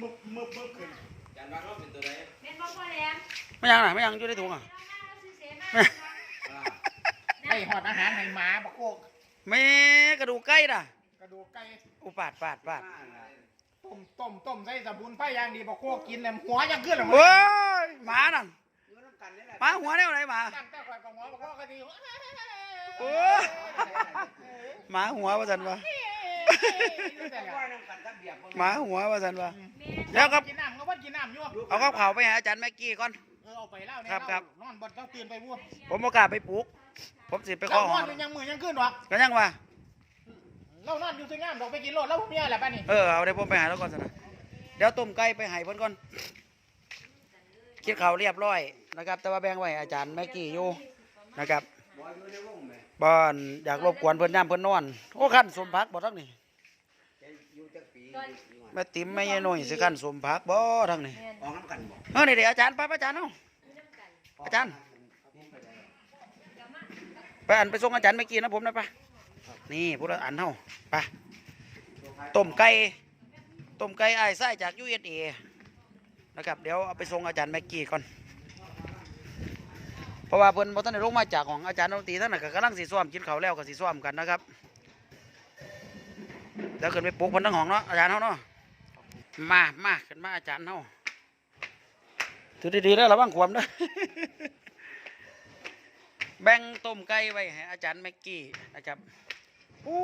มึบมึบมึบขึ้นยันว่าเขาเป็นตัวใดเป็นบ่พ่อแหลมไม่ยังน่ะไม่ยังอยู่ในถุงอะได้หอดอาหารให้หมาบักโคกแม่กระดูกไก่น่ะ กระดูกไก่อุปาดปาดปาดต้มต้มต้มใส่สมุนไพรอย่างดีบักโคกกินเลยหัวยังขึ้นเลยโอ้ยหมานั่นหมาหัวแนวไหนหมาตั้งแต่ข่อยกับหัวบักโคกก็ดีโอ้ยหมาหัวว่าสันวะห มาหัวว่าสันวะเดี๋ยวครับ กินน้ำเขาบ่กินน้ำอยู่เอาข้าวเผาไปหาอาจารย์แม็กกี้ก่อน เออเอาไปแล้วเนี่ยครับครับ นอนบนเตื่นไปวัวผมประกล้าศไปปลุกผมสิไปขอเจ้าหนออนมอยู่ยังมือยังขึ้นหรอกก็ยังว่า เรานอนอยู่ที่งามดอกไปกินโลดแล้วพวกเมียแหละป้านี่เออเอาเดี๋ยวผมไปหาแล้วก่อนสินะเดี๋ยวต้มไก่ไปให้เพิ่นก่อนคิดข่าวเรียบร้อยนะครับ แต่ว่าแบ่งไว้ให้อาจารย์แม็กกี้อยู่นะครับบ้านอยากรบกวนเพิ่นย่ำเพิ่นนอนโอ้ขั้นสมพักบ่ทั้งนี่ แม่ติ๋มแม่ยายหน่อยสิขั้นสมพักบ่ทั้งนี่ออกน้ำกันบ่เออนี่เดี๋ยวอาจารย์ไปไปอาจารย์เนาะอาจารย์ไปอันไปส่งอาจารย์แม็กกี้นะผมนะไปนี่พูดอันเฮาไปต้มไก่ต้มไก่ไอ้ายไส้จาก USA นะครับเดี๋ยวเอาไปส่งอาจารย์แม็กกี้ก่อนเพราะว่าเพิ่นบ่ทันได้ลงมาจากของอาจารย์ดนตรีท่านน่ะก็กำลังสิซ้อมกินข้าวแล้วก็สิซ้อมกันนะครับ เดี๋ยวขึ้นไปปลุกเพิ่นทั้งห้องเนาะอาจารย์เฮาเนาะมามาขึ้นมาอาจารย์เฮาถือดีๆแล้วระวังความเด้อแบ่งต้มไก่ไว้ให้อาจารย์แม็กกี้นะครับโอ้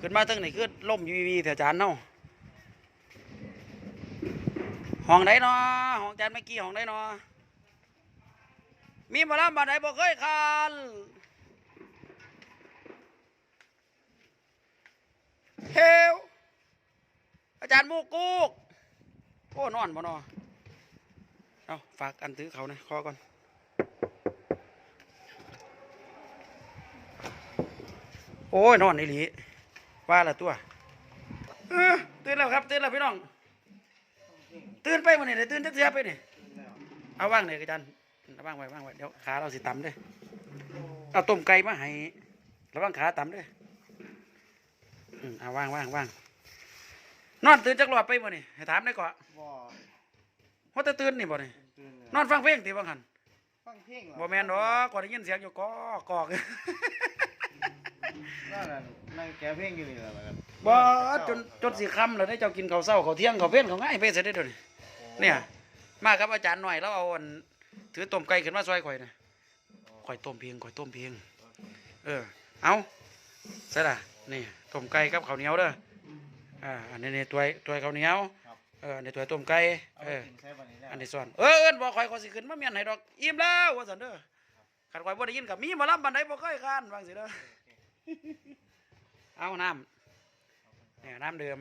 ขึ้นมาตั้งนี่คือล่มอยูวีแต่อาจารย์เนาะห้องไหนเนาะห้องอาจารย์แม็กกี้ห้องไหนเนาะมีมาลำบ้านไหนบ่เคยคาน เฮวอาจารย์มูกุกโอ้นอนบ่นาะเอาฝากอันถือเขานะขอก่อนโอ้ยนอนอีหลีว่าละตัวเตื่นแล้วครับตื่นแล้วพี่น้อง ตื่นไปวันนี้เลยตื่นจักเสียไปนี่เอาว่างเลยอาจารย์เอาว่างไว้ว่างไว้เดี๋ยวขาเราสิต่ำเด้อเอาต้มไก่มาให้ระวังขาต่ำเด้อ อืมเอาว่างว่างว่างนอนตื่นจักรอบไปบ่นี่ให้ถามได้ก่อนบ่ว่าแต่ตื่นนี่บ่นี่ตื่นเลยนอนฟังเพลงตีบังหันฟังเพลงเหรอบ่แม่นดอกก่อนได้ยินเสียงอยู่กอกอกนั่นน่ะนั่งแกเพลงอยู่นี่แหละครับบ่จนจนสิค่ำแล้วได้เจ้ากินข้าวเช้าข้าวเที่ยงข้าวเพ็ญข้าวง่ายไปเสร็จได้อเดยวนี้เนี่ยมากับอาจารย์หน่อยแล้วเอาอันถือต้มไก่ขึ้นมาซอยข่อยนะข่อยต้มเพียงข่อยต้มเพียง เออ เอาใช่ล่ะ นี่ต้มไก่กับข้าวเหนียวเด้ออ่าอันนี้นี่ตัวตัวข้าวเหนียวเอออันนี้ตัวต้มไก่เอาเอไปอกินใช้บันนี้แล้วอันนี้ส่วนเออเอิ้นบอกข่อยข่อยสิขึ้นมาเมียนให้ดอกอิ่มแล้วว่าซั่นเด้อคันข่อยบ่ได้ยินกับมีหมาลำบันไดบ่เคยคร้านว่าจังซี่เด้อเอาน้ำเนี่ยน้ำเดิม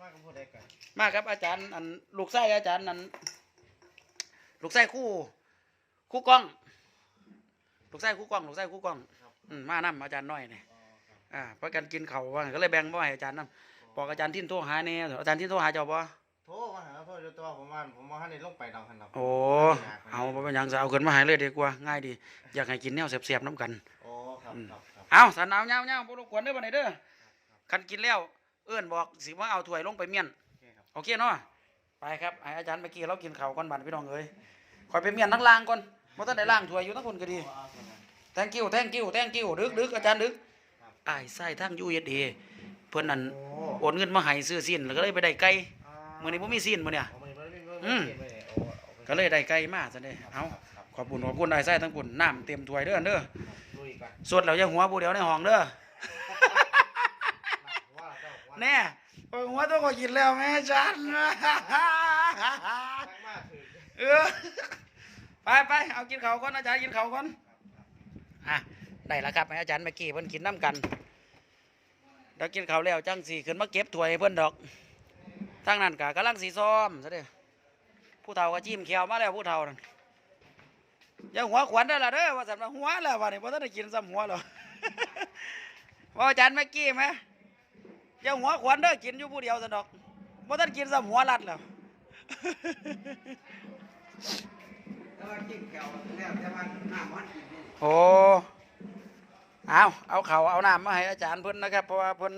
มากกับผู้ใดกันมาครับอาจารย์อันลูกไส้อาจารย์อันลูกไส้คู่ คู่กล้อง ลูกไส้คู่กล้อง ลูกไส้คู่กล้องอืมมานํอาจารย์น้อยนี่อ๋ อครับอ่าเพราะกันกินเขาวว่าก็เลยแบ่งบ่ให้อาจารย์นํบอกอาจารย์ทิ้นโทรหาแน่อาจารย์ทิ้นโทรหาเจ้าบ่โทรมาหาพ่อเจ้าตัวผมว่าผมว่าให้ได้ลงไปดอกคันดอกโอ้เอาบ่เป็นหยังจะเอาขึ้นมาให้เลยดีกว่าง่ายดี อยากให้กินแนวเสียบๆน้ำกันโอ้ครับครับครับเอาสันเอาเงาเงาบ่รบกวนเด้อบัดนี้เด้อคันกินแล้วเอื้อนบอกสิว่าเอาถ้วยลงไปเมียนโอเคครับโอเคเนาะไปครับให้อาจารย์เมื่อกี้เรากินข้าวก่อนบัดพี่น้องเอ้ยคอยไปเมียนทั้งล่างก่อนบ่ทันได้ล่างถ้วยอยู่ทั้งคนก็ดีเอาเอาเอา thank you thank you thank you ดึกดึกอาจารย์ดึก อ้ายไส้ทั้ง USA เพิ่นนั่นโอ้โอนเงินมาให้ซื้อสิ้นแล้วก็เลยไปได้ไก่มื้อนี้บ่มีสิ้นมื้อเนี่ยเอามาเลยอืมเอามาเลยเอาเอาก็เลยได้ไก่มาซะเด้เอาขอบคุณขอบคุณอ้ายไส้ทั้งปุ่นน้ำเต็มถ้วยเด้อเด้อลุยกันสดแล้วอย่าหัวผู้เดียวในห้องเด้อว่าเจ้าว่าแน่โอ้ยหัวตัวก็กินแล้วแม่จันตั้งมากถือเออไปไปเอากินเขาวก่อนอาจารย์กินเขาวก่อนอะ ได้แล้วครับให้อาจารย์เมื่อกี้เพิ่นกินน้ำกันเดี๋ยวกินข้าวแล้วจังสีขึ้นมาเก็บถ้วยให้เพิ่นดอกทางนั้นกะกำลังสีซ้อมซะเด้อผู้เฒ่าก็จิ้มเขียวมาแล้วผู้เฒ่านั่นอย่าหัวขวัญได้อละเด้อว่าสันว่าหัวแล้วว่านี่บ่ทันได้กินซ้ำหัวหรอกว่าอาจารย์เมื่อกี้ไหมอย่าหัวขวัญเด้อกินอยู่ผู้เดียวซะดอกบ่ทันกินซ้ำหัวรัดแล้วแล้วว่าจิ้มแก้วแล้วแต่ว่าน้ำมันกินนี่โอ้ เอาเอาเขาวเอาน้ำมาให้อาจารย์เพิ่นนะครับ เพราะว่าเพิ่น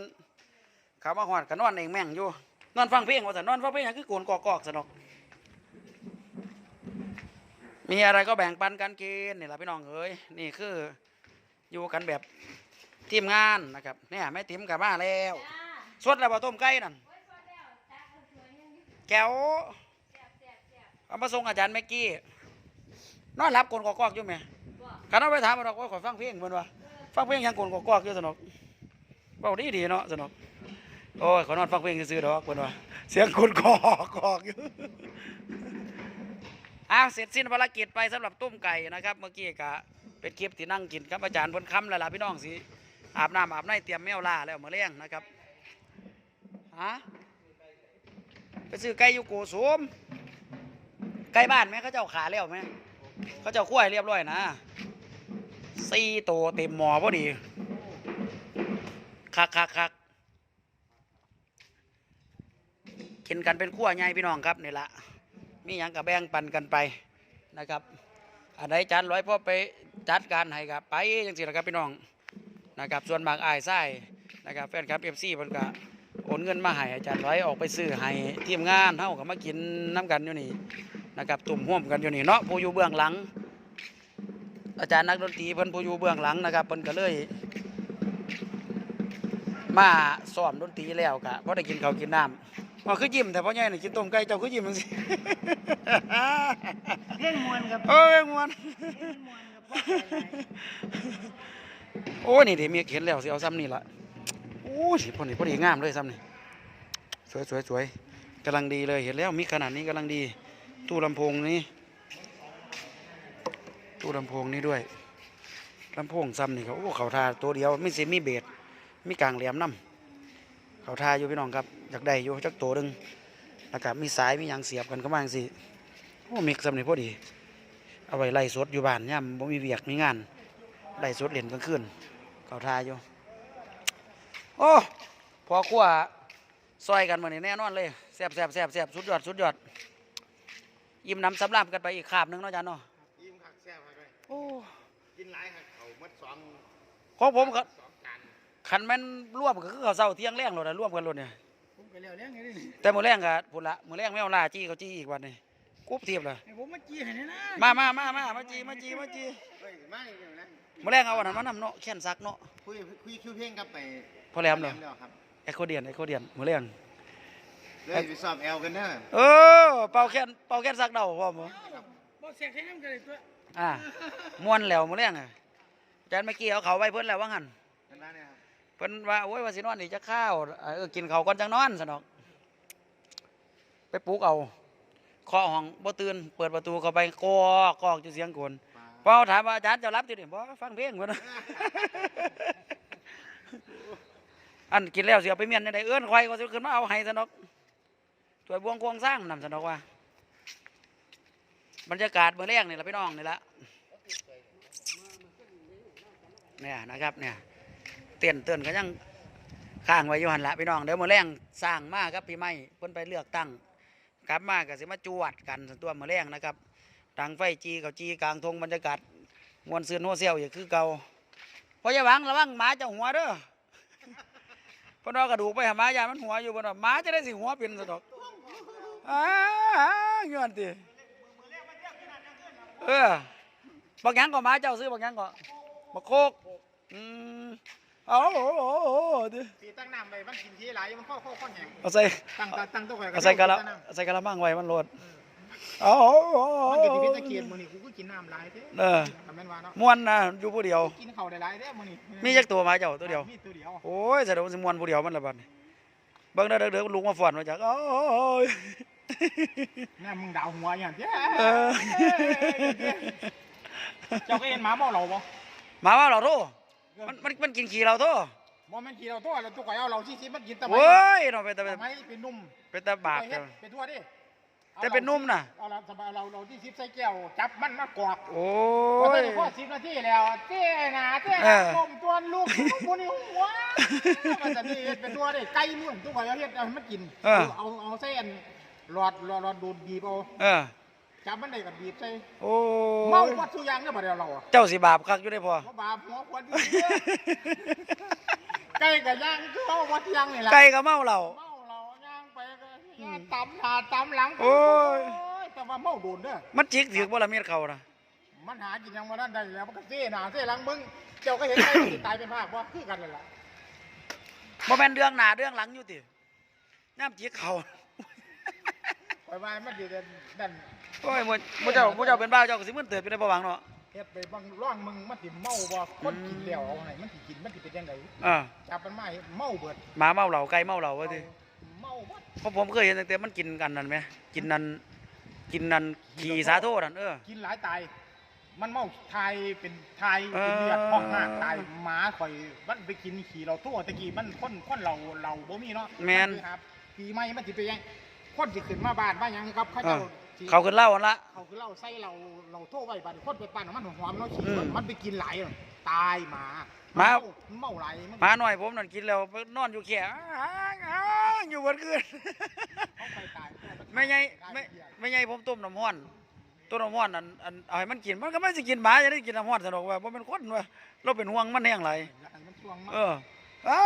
เขามาหอดกันนอนเองแม่งอยู่นอนฟังเพลงว่าแต่นอนฟังเพลงหยังคือโกนกอกๆสนอกมีอะไรก็แบ่งปันกันกินนี่แหละพี่น้องเอ้ยนี่คืออยู่กันแบบทีมงานนะครับเนี่ยแม่ติ๋มกลับมาแล้วสดแล้วบ่ต้มไก่นั่นแก้วเอามาส่งอาจารย์แม็กกี้นอนรับโกนกอกๆอยู่ไหมกันเอาไปถามมันดอกว่าขอยฟังเพลงเพิ่นว่า ฟังเพลงยังโกนกอกๆอยู่สนอกเบาดีดีเนาะสนอกโอ้ยขอนอนฟังเพลงซื่อดอกเพิ่นว่าเสียงโกนกอกอยู่อ้าวเสร็จสิ้นภารกิจไปสำหรับตุ้มไก่นะครับ เมื่อกี้กะเป็นคลิปที่นั่งกินครับอาจารย์เพิ่นคำแล้วล่ะพี่น้องสิอาบน้ำอาบในเตรียมแมวล่าแล้วมาเลี้ยงนะครับฮะไปซื้อไก่อยู่โกสุมไก่บ้านไหมเขาเจ้าขาแล้วไหมเขาเจ้าขั้วให้เรียบร้อยนะ สี่ตัวเต็มหมอพอดี คักคักคักกินกันเป็นขั้วใหญ่พี่น้องครับนี่ละมีหยังกับแบ่งปันกันไปนะครับอันไหนจานร้อยพ่อไปจัดการให้ครับไปจังสิละครับพี่น้องนะครับส่วนมากอายไส้นะครับแฟนคลับเอฟซีเพิ่นก็โอนเงินมาให้อาจารย์ร้อยออกไปซื้อให้ทีมงานเฮาก็มากินน้ำกันอยู่นี่นะครับตุ่มห่วมกันอยู่นี่เนาะผู้อยู่เบื้องหลัง อาจารย์นักดนตรีเพิ่นผู้อยู่เบื้องหลังนะครับเพิ่นก็เลยมาซ้อมดนตรีแล้วก็พอได้กินข้าวกินน้ำว่าคือยิ้มแต่พ่อใหญ่นี่กินต้มไก่เจ้าคือยิ้มจังซี่เล่นมวนครับโอ้ยมวนเล่นมวนครับโอ้ยนี่เดี๋ยวเมียเห็นแล้วสิเอาซ้ำนี่ละโอ้ยพอนี่พอดีงามเลยซ้ำนี่สวยสวยสวยกำลังดีเลยเห็นแล้วมีขนาดนี้กำลังดี ตู้ลำโพงนี้ ตู้ลำโพงนี้ด้วยลำโพงซ้ำนี่เขาโอ้เขาทาตัวเดียวไม่เสียมีเบสมีกลางแหลี่ยมน้ำเขาทาอยู่พี่น้องครับอยากได้อยู่จักตัวหนึงแล้วก็มีสายมียางเสียบกันก็มางสิโอ้มิกซ้ำนี่พอดี เอาไว้ไล่สดอยู่บ้านย่ำบ่มีเวียกมีงานไล่สดเล่นกลางคืนเขาทาอยู่โอ้พอขั้วซอยกันมาเนี่แน่นอนเลยแซ่บแซ่บแซ่บแซ่บสุดยอดสุดยอดยิ้มน้ำสำราบกันไปอีกคาบหนึงเนาะจ๊ะเนาะ โอ้กินหลายคักเขาหมดสองของผมก็สองจานขันแม่นร่วมก็คือเขาวเศร้าเที่ยงแรงโลดนะร่วมกันโลดเนี่ยผมก็แล้วเลี้ยงไงดิแต่มื้อแรงก็พุ่นละมื้อแรงแมวล่าจี้เขาจี้อีกวันนี้กุ๊บเทียบเลยให้ผมมาจี้ให้นี่นะมามามามามาจีมาจีมาจีเฮ้ยมาอีกแล้วนะมื้อแรงเอาอันนั้นมานำเนาะแค้นซักเนาะคุยคุยคิวเพลงกับไปพอแหลมเนาะแล้วครับไอโคเดียนไอโคเดียนมื้อแรงเลยไปสอบแอลกันเด้อเออเป่าแค้นเป่าแค้นซักเดาพร้อมบ่บ่เสียงให้น้ำกันเลยตัว อ่าม่วนแล้วมื้องอะอาจารย์เมื่อกี้เอาเขาไว้เพิ่นแล้วว่างันกันมาเนี่ยครับเพิ่นว่าโอ้ยว่าสินอนนี่จะข้าวเออกินเขาวก่อนจังนอนซะดอก ไปปลุกเอาเคาะห้องบ่ตื่นเปิดประตูเข้าไปกอกกอกจะเสียงโกนพอถามว่าอาจารย์เจะรับติดิบ่ฟังเพลงเพิ่นนะ อันกินแล้วสิเอาไปเมียนได้เอื้อนควายก็สิขึ้นมาเอาให้ซะดอกถวยบวงควงสร้างนำซะดอกว่า บรรยากาศเมื่อแรกนี่ละพี่น้องนี่ละเนี่ยนะครับเนี่ยเตือนเตือนก็ยังข้างไว้อยู่หันละพี่น้องเดี๋ยวเมื่อแรงสร้างมากครับพี่ไม่เพิ่นไปเลือกตั้งกลับมาก็สิมาจวดกันตัวเมื่อแรงนะครับดังไฟจีเขาจีกลางทงบรรยากาศมวนซืนโฮเซลอย่างคือเก่าเพราะอย่าหวังระวังหมาจะหัวเด้อเพิ่นอากระดูกไปหามายามันหัวอยู่เพิ่นว่าหมาจะได้สิหัวเป็นสะดอกอ้าย้อนติ เออบักหยังก็มาเจ้าซื้อบักหยังก็บักโคกอืมเอาโอ้โหดิตีตั้งน้ำไปมันกินทีหลมันข้อข้อข้อแห้งเอาใส่ตั้งตั้งตั้งตัวไว้เอาใส่กะละเอาใส่กะละมังไว้มันโหลดเอาโอ้โหมันก็สิเป็นตะเกียบมือนี้กูก็กินน้ำหลายเด้เออทำแม่นว่าเนาะม่วนะอยู่ผู้เดียว กินเขาได้หลายเด้มือนี้มีจักตัวมาเจ้าตัวเดียว มีตัวเดียว โอ้ยแสดงว่าสิม่วนผู้เดียวมันละบัดนี้เบิ่งเด้อเด้อเด้อลุงมาฟ้อนมาจากโอ้ย แม่มึงดาวหัวอย่างเด้เออ เจ้าก็เห็นหมาเมาเหล่าบ่มาว่าเราโทมันมันมันกินขี้เราโทบ่แม่นขี่เราตัวแล้วตัวข่อยเอาเราสิสิมันกินตะไมโอ้ยเนาะเป็นตาตะไมเป็นนุ่มเป็นตาบาปไปเฮ็ดไปทั่วดิแต่เป็นนุ่มน่ะเอาเราสบายเราเราที่ซิปใส่แก้วจับมันมากอกโอ้พอได้ย พอสิบนาทีแล้วเจ้หนาเจ้หเอนาอ ต้มตัวลูกบุนี่หัวมันจะนี่เฮ็ดเป็นตัวดิไก่มุ่นตัวข่อยเอาเฮ็ดเอาให้มันกินเออเอาเอาใส่อัน หลอดหลอดหลอดดูดบีบเอาเออ จับมันได้กับบีบใส่โอ้เมายวัดสุยางเนี่ยบ่ได้เราอะเจ้าสิบาปคักอยู่ได้พอเพราะบาปหัวควรที่ไก่กับย่างคือเอาวัดยางนี่แหละไก่ก็เมาเหล้าเมาเราย่างไปก็ตำหน้าตำหลังโอ้ยยแต่ว่าเมาโดนเด้อ มันจิกถือบ่ละเม็ดเขาน่ะมันหากินยังมานั่นได้แล้วมันก็เซ่หน้าเซ่หลังมึงเจ้าก็เห็นไอ้ที่ตายเป็นภาคว่าคือกันเลยล่ะบ่แม่นเรื่องหน้าเรื่องหลังอยู่ติน้ำจิกเขา ปล่อยมามันอยู่เด่นนั่นโอ้ยบ่บ่เจ้าบ่เจ้าเป็นบ้าเจ้าก็สิมึนเติบอยู่ในบ่หวังเนาะเฮ็ดไปบางร่องมึงมันสิเมาบ่คนกินแล้วเอาให้มันสิกินมันสิเป็นจังไดเออจับมันมาให้เมาเบิดหมาเมาเหล้าไก่เมาเหล้าว่าติเมาเบิดเพราะผมเคยเห็นตั้งแต่มันกินกันนั่นไหมกินนั่นกินนั่นขี่สาโทนั่นเออกินหลายตายมันเมาทายเป็นทายเออเป็นเลือดห้องหน้าตายหมาข่อยมันไปกินขี่เราทั่วตะกี้มันคนคนเราเราบ่มีเนาะแม่นนไปหาปีใหม่มันสิไปยัง คนสิขึ้นมาบ้านบ้านหยังครับเขาเอเจ้าอสิเขาขึ้นเหล่าอันละ เขาคือเราใส่เราเราโทษไว้บัดคนไปปั่นมันหอมๆเนาะขี้อืมมันไปกินหลายอะตายหมาหมา นเมาหลายมันหมาหน่อยผมนั่นกินแล้วไปนอนอยู่แค่อ้างอ้างอยู่วันคืน เขาไปตายไม่ไงไม่ไม่ไงผมต้มน้ำห้อนต้มน้ำห้อนอันอันเอาให้มันกินมันก็ไม่สิกินหมาจะได้กินน้ำห้อนสนุกว่าเพราะเป็นคนว่าเราเป็นห่วงมันแห้งไรมันช่วงมาเอออ้า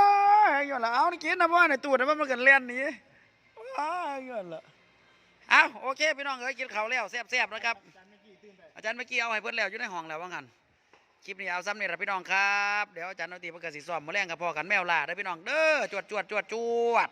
วย้อนละเอานี่กินน้ำห้อนในตู้แต่ว่ามันกันเล่นหนี้อ้าว ย้อนละเอาโอเคพี่น้องเอ้ยกินข้าวแล้วแซ่บๆนะครับ อาจารย์เมื่อกี้เอาให้เพื่อนแล้วอยู่ในห้องแล้วว่างั้นคลิปนี้เอาซ้ำนี่ละพี่น้องครับ เดี๋ยวอาจารย์เอาตีประกาศสีซ้อมมาแรงกับพ่อกันแมวล่าได้พี่น้องเด้อจวดจวดจวดจวด